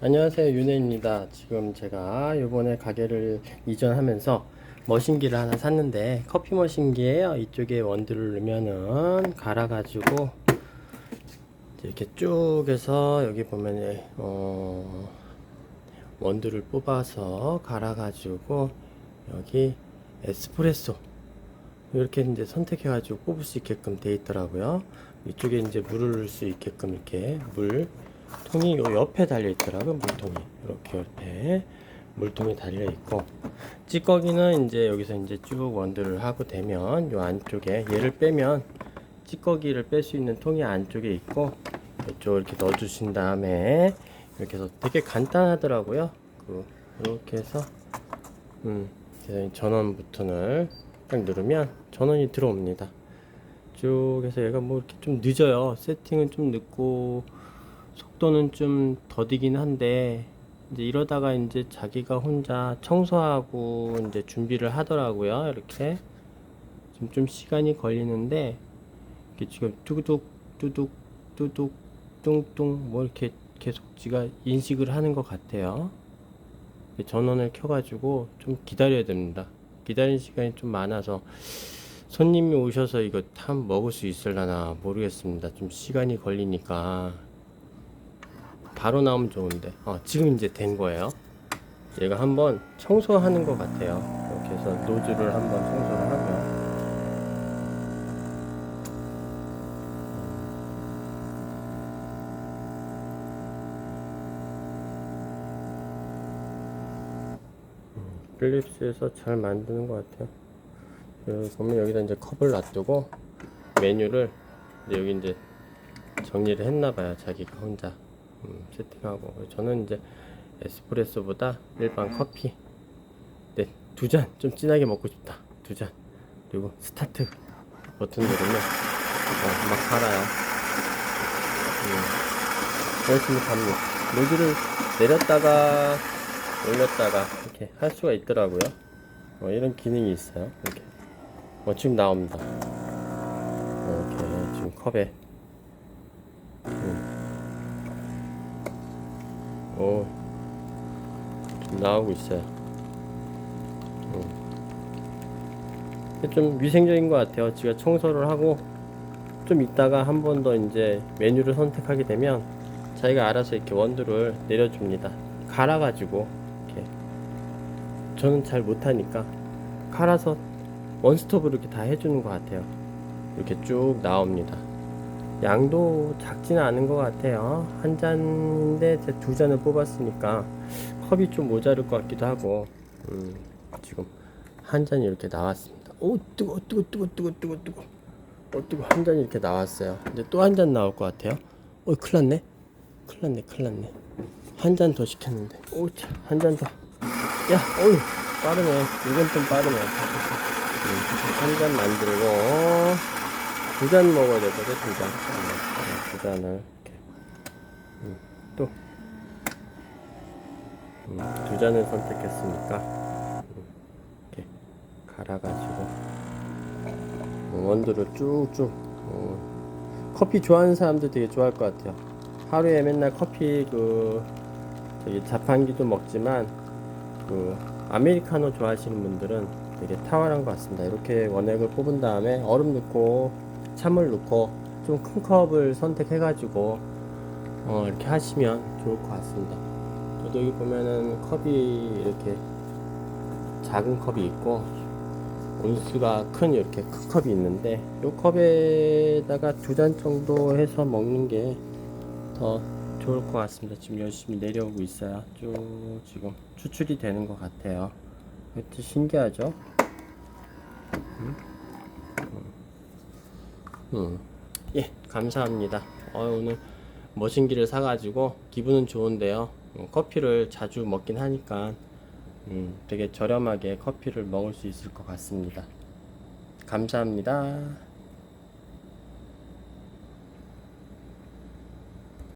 안녕하세요 윤혜입니다. 지금 제가 요번에 가게를 이전하면서 머신기를 하나 샀는데 커피 머신기에요. 이쪽에 원두를 넣으면은 갈아 가지고 이렇게 쭉 해서 여기 보면 어 원두를 뽑아서 갈아 가지고 여기 에스프레소 이렇게 이제 선택해 가지고 뽑을 수 있게끔 돼 있더라고요. 이쪽에 이제 물을 넣을 수 있게끔 이렇게 물 통이 요 옆에 달려 있더라고요 물통이. 이렇게 옆에 물통이 달려 있고. 찌꺼기는 이제 여기서 이제 쭉 원두를 하고 되면 요 안쪽에 얘를 빼면 찌꺼기를 뺄 수 있는 통이 안쪽에 있고 이쪽 이렇게 넣어 주신 다음에 이렇게 해서 되게 간단하더라고요. 그 이렇게 해서 음 그래서 이 전원 버튼을 딱 누르면 전원이 들어옵니다. 쭉 해서 얘가 뭐 이렇게 좀 늦어요. 세팅은 좀 늦고 속도는 좀 더디긴 한데 이제 이러다가 이제 자기가 혼자 청소하고 이제 준비를 하더라고요. 이렇게 지금 좀 시간이 걸리는데 이렇게 지금 뚜둑 뚜둑 뚜둑 뚱뚱 뭐 이렇게 계속 지가 인식을 하는 것 같아요. 전원을 켜가지고 좀 기다려야 됩니다. 기다리는 시간이 좀 많아서 손님이 오셔서 이거 탐 먹을 수 있을라나 모르겠습니다. 좀 시간이 걸리니까 바로 나오면 좋은데. 어, 지금 이제 된 거예요. 얘가 한번 청소하는 것 같아요. 이렇게 해서 노즐을 한번 청소를 하고요 음, 필립스에서 잘 만드는 것 같아요. 보면 여기다 이제 컵을 놔두고 메뉴를 여기 이제 정리를 했나 봐요 자기가 혼자 음, 세팅하고. 저는 이제 에스프레소보다 일반 커피 네, 두 잔 좀 진하게 먹고 싶다. 두 잔. 그리고 스타트 버튼 누르면 어, 막 갈아요. 음, 열심히 갑니다 노즐을 내렸다가 올렸다가 이렇게 할 수가 있더라고요. 어, 이런 기능이 있어요. 이렇게. 어, 지금 나옵니다. 이렇게 지금 컵에 오, 좀 나오고 있어요. 음. 좀 위생적인 것 같아요. 제가 청소를 하고 좀 이따가 한 번 더 이제 메뉴를 선택하게 되면 자기가 알아서 이렇게 원두를 내려줍니다. 갈아가지고 이렇게 저는 잘 못하니까 갈아서 원스톱으로 이렇게 다 해주는 것 같아요. 이렇게 쭉 나옵니다. 양도 작지는 않은 것 같아요. 한 잔인데 두 잔을 뽑았으니까 컵이 좀 모자랄 것 같기도 하고 음, 지금 한 잔이 이렇게 나왔습니다. 오 뜨거 뜨거 뜨거 뜨거 뜨거 뜨거 어 뜨거 한 잔이 이렇게 나왔어요. 이제 또한 잔 나올 것 같아요. 어 큰일 났네. 큰일 났네 큰일 났네. 한 잔 더 시켰는데 오차 한잔 더. 야 어휴 빠르네. 이건 좀 빠르네. 음, 한잔 만들고 두 잔 먹어야 되거든 두 잔. 네, 두 잔을 이렇게 음, 또. 음, 두 잔을 선택했으니까 음, 이렇게 갈아가지고 음, 원두를 쭉쭉 음, 커피 좋아하는 사람들 되게 좋아할 것 같아요. 하루에 맨날 커피 그 저기 자판기도 먹지만 그 아메리카노 좋아하시는 분들은 되게 탁월한 것 같습니다. 이렇게 원액을 뽑은 다음에 얼음 넣고 찬물 넣고 좀 큰 컵을 선택해가지고 어, 이렇게 하시면 좋을 것 같습니다. 저도 여기 보면은 컵이 이렇게 작은 컵이 있고 온수가 큰 이렇게 큰 컵이 있는데 이 컵에다가 두 잔 정도 해서 먹는 게 더 좋을 것 같습니다. 지금 열심히 내려오고 있어요. 쭉 지금 추출이 되는 것 같아요. 이것도 신기하죠? 음? 음. 예, 감사합니다. 어, 오늘 머신기를 사가지고 기분은 좋은데요. 음, 커피를 자주 먹긴 하니까 음, 되게 저렴하게 커피를 먹을 수 있을 것 같습니다. 감사합니다.